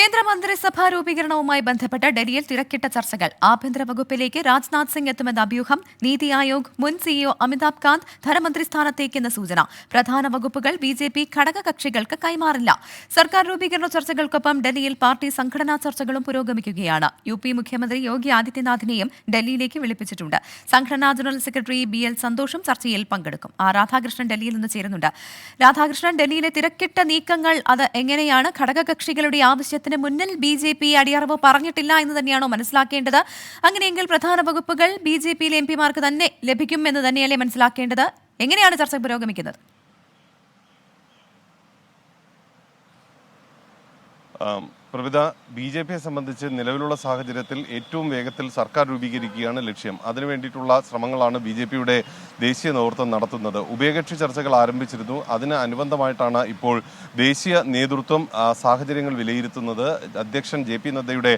കേന്ദ്രമന്ത്രിസഭാ രൂപീകരണവുമായി ബന്ധപ്പെട്ട് ഡൽഹിയിൽ തിരക്കിട്ട ചർച്ചകൾ. ആഭ്യന്തര വകുപ്പിലേക്ക് രാജ്നാഥ് സിംഗ് എത്തുമെന്ന അഭ്യൂഹം നീതി ആയോഗ് മുൻ സിഇഒ അമിതാഭ് കാന്ത് ധനമന്ത്രി സ്ഥാനത്തേക്കെന്ന സൂചന. പ്രധാന വകുപ്പുകൾ ബി ജെ പി ഘടകകക്ഷികൾക്ക് കൈമാറില്ല. സർക്കാർ രൂപീകരണ ചർച്ചകൾക്കൊപ്പം ഡൽഹിയിൽ പാർട്ടി സംഘടനാ ചർച്ചകളും പുരോഗമിക്കുകയാണ്. യു പി മുഖ്യമന്ത്രി യോഗി ആദിത്യനാഥിനെയും ഡൽഹിയിലേക്ക് വിളിപ്പിച്ചിട്ടുണ്ട്. സംഘടനാ ജനറൽ സെക്രട്ടറി ബി എൽ സന്തോഷും ചർച്ചയിൽ പങ്കെടുക്കും. ആ രാധാകൃഷ്ണൻ ഡൽഹിയിൽ നിന്ന് ചേരുന്നുണ്ട്. രാധാകൃഷ്ണൻ ഡൽഹിയിലെ തിരക്കിട്ട നീക്കങ്ങൾ അത് എങ്ങനെയാണ്? ഘടകകക്ഷികളുടെ ആവശ്യത്തിന് മുന്നിൽ ബി ജെ പി അടിയറവ് പറഞ്ഞിട്ടില്ല എന്ന് തന്നെയാണോ മനസ്സിലാക്കേണ്ടത്? അങ്ങനെയെങ്കിൽ പ്രധാന വകുപ്പുകൾ ബി ജെ പിയിലെ എം പിമാർക്ക് തന്നെ ലഭിക്കും എന്ന് തന്നെയല്ലേ മനസ്സിലാക്കേണ്ടത്? എങ്ങനെയാണ് ചർച്ച പുരോഗമിക്കുന്നത്? ആം, പ്രവിധ ബി ജെ പിയെ സംബന്ധിച്ച് നിലവിലുള്ള സാഹചര്യത്തിൽ ഏറ്റവും വേഗത്തിൽ സർക്കാർ രൂപീകരിക്കുകയാണ് ലക്ഷ്യം. അതിനു വേണ്ടിയിട്ടുള്ള ശ്രമങ്ങളാണ് ബി ജെ പിയുടെ ദേശീയ നേതൃത്വം നടത്തുന്നത്. ഉഭയകക്ഷി ചർച്ചകൾ ആരംഭിച്ചിരുന്നു. അതിന് അനുബന്ധമായിട്ടാണ് ഇപ്പോൾ ദേശീയ നേതൃത്വം സാഹചര്യങ്ങൾ വിലയിരുത്തുന്നത്. അധ്യക്ഷൻ ജെ പി നദ്ദയുടെ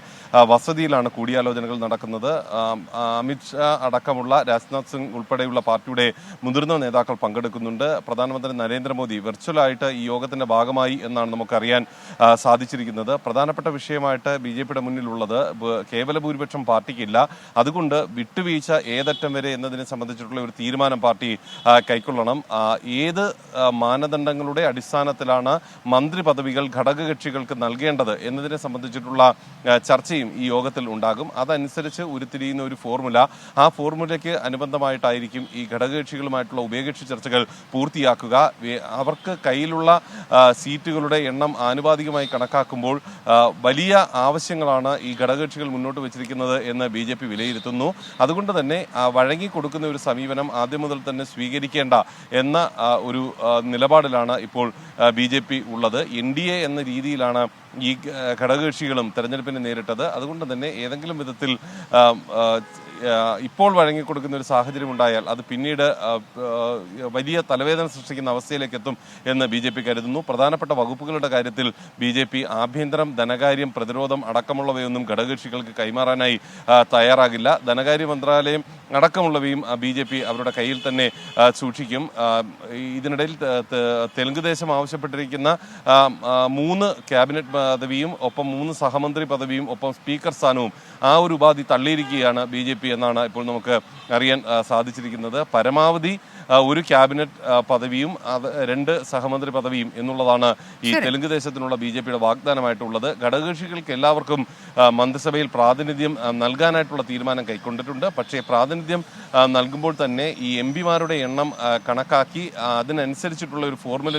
വസതിയിലാണ് കൂടിയാലോചനകൾ നടക്കുന്നത്. അമിത്ഷാ അടക്കമുള്ള രാജ്നാഥ് സിംഗ് ഉൾപ്പെടെയുള്ള പാർട്ടിയുടെ മുതിർന്ന നേതാക്കൾ പങ്കെടുക്കുന്നുണ്ട്. പ്രധാനമന്ത്രി നരേന്ദ്രമോദി വെർച്വലായിട്ട് ഈ യോഗത്തിന്റെ ഭാഗമായി എന്നാണ് നമുക്കറിയാൻ സാധിച്ചിരിക്കുന്നത്. സാധിച്ചിരിക്കുന്നത് പ്രധാനപ്പെട്ട വിഷയമായിട്ട് ബി ജെ പിയുടെ മുന്നിലുള്ളത് കേവല ഭൂരിപക്ഷം പാർട്ടിക്കില്ല. അതുകൊണ്ട് വിട്ടുവീഴ്ച ഏതറ്റം വരെ എന്നതിനെ സംബന്ധിച്ചിട്ടുള്ള ഒരു തീരുമാനം പാർട്ടി കൈക്കൊള്ളണം. ഏത് മാനദണ്ഡങ്ങളുടെ അടിസ്ഥാനത്തിലാണ് മന്ത്രി പദവികൾ ഘടകകക്ഷികൾക്ക് നൽകേണ്ടത് എന്നതിനെ സംബന്ധിച്ചിട്ടുള്ള ചർച്ചയും ഈ യോഗത്തിൽ ഉണ്ടാകും. അതനുസരിച്ച് ഉരുത്തിരിയുന്ന ഒരു ഫോർമുല. ആ ഫോർമുലയ്ക്ക് അനുബന്ധമായിട്ടായിരിക്കും ഈ ഘടകകക്ഷികളുമായിട്ടുള്ള ഉഭയകക്ഷി ചർച്ചകൾ പൂർത്തിയാക്കുക. അവർക്ക് കയ്യിലുള്ള സീറ്റുകളുടെ എണ്ണം ആനുപാതികമായി കണക്കാക്കുമ്പോൾ വലിയ ആവശ്യങ്ങളാണ് ഈ ഘടകകക്ഷികൾ മുന്നോട്ട് വെച്ചിരിക്കുന്നത് എന്ന് ബി ജെ പി വിലയിരുത്തുന്നു. അതുകൊണ്ട് തന്നെ വഴങ്ങിക്കൊടുക്കുന്ന ഒരു സമീപനം ആദ്യം മുതൽ തന്നെ സ്വീകരിക്കേണ്ട എന്ന ഒരു നിലപാടിലാണ് ഇപ്പോൾ ബി ജെ പി ഉള്ളത്. എൻ ഡി എ എന്ന രീതിയിലാണ് ഈ ഘടകകക്ഷികളും തെരഞ്ഞെടുപ്പിനെ നേരിട്ടത്. അതുകൊണ്ട് തന്നെ ഏതെങ്കിലും വിധത്തിൽ ഇപ്പോൾ വഴങ്ങിക്കൊടുക്കുന്ന ഒരു സാഹചര്യം ഉണ്ടായാൽ അത് പിന്നീട് വലിയ തലവേദന സൃഷ്ടിക്കുന്ന അവസ്ഥയിലേക്ക് എത്തും എന്ന് ബി ജെ പി കരുതുന്നു. പ്രധാനപ്പെട്ട വകുപ്പുകളുടെ കാര്യത്തിൽ ബി ജെ പി ആഭ്യന്തരം ധനകാര്യം പ്രതിരോധം അടക്കമുള്ളവയൊന്നും ഘടകകക്ഷികൾക്ക് കൈമാറാനായി തയ്യാറാകില്ല. ധനകാര്യ മന്ത്രാലയം അടക്കമുള്ളവയും ബി ജെ പി അവരുടെ കയ്യിൽ തന്നെ സൂക്ഷിക്കും. ഇതിനിടയിൽ തെലുങ്ക് ദേശം ആവശ്യപ്പെട്ടിരിക്കുന്ന മൂന്ന് ക്യാബിനറ്റ് പദവിയും ഒപ്പം മൂന്ന് സഹമന്ത്രി പദവിയും ഒപ്പം സ്പീക്കർ സ്ഥാനവും ആ ഒരു ഉപാധി തള്ളിയിരിക്കുകയാണ് ബി ജെ പി എന്നാണ് ഇപ്പോൾ നമുക്ക് അറിയാൻ സാധിച്ചിരിക്കുന്നത്. പരമാവധി ഒരു ക്യാബിനറ്റ് പദവിയും അത് രണ്ട് സഹമന്ത്രി പദവിയും എന്നുള്ളതാണ് ഈ തെലുങ്ക് ദേശത്തിനുള്ള ബി ജെ പിയുടെ വാഗ്ദാനമായിട്ടുള്ളത്. ഘടകകക്ഷികൾക്ക് എല്ലാവർക്കും മന്ത്രിസഭയിൽ പ്രാതിനിധ്യം നൽകാനായിട്ടുള്ള തീരുമാനം കൈക്കൊണ്ടിട്ടുണ്ട്. പക്ഷേ പ്രാതിനിധ്യം നൽകുമ്പോൾ തന്നെ ഈ എം പിമാരുടെ എണ്ണം കണക്കാക്കി അതിനനുസരിച്ചിട്ടുള്ള ഒരു ഫോർമുല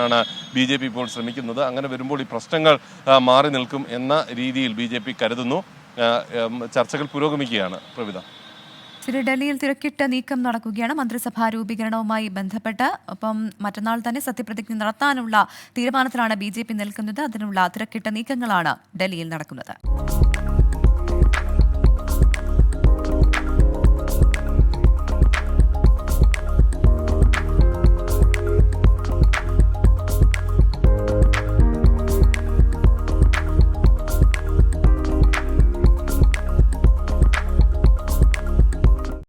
രൂപപ്പെടുത്താനാണ് ബി ജെ പി ഇപ്പോൾ ശ്രമിക്കുന്നത്. അങ്ങനെ വരുമ്പോൾ ഈ പ്രശ്നങ്ങൾ മാറി നിൽക്കും എന്ന രീതിയിൽ ബി ജെ പി കരുതുന്നു. ചർച്ചകൾ പുരോഗമിക്കുകയാണ്. പ്രവിധ ശരി ഡൽഹിയിൽ തിരക്കിട്ട നീക്കം നടക്കുകയാണ്. മന്ത്രിസഭാ രൂപീകരണവുമായി ബന്ധപ്പെട്ട് ഒപ്പം മറ്റന്നാൾ തന്നെ സത്യപ്രതിജ്ഞ നടത്താനുള്ള തീരുമാനത്തിലാണ് ബി നിൽക്കുന്നത്. അതിനുള്ള തിരക്കിട്ട നീക്കങ്ങളാണ് ഡൽഹിയിൽ നടക്കുന്നത്.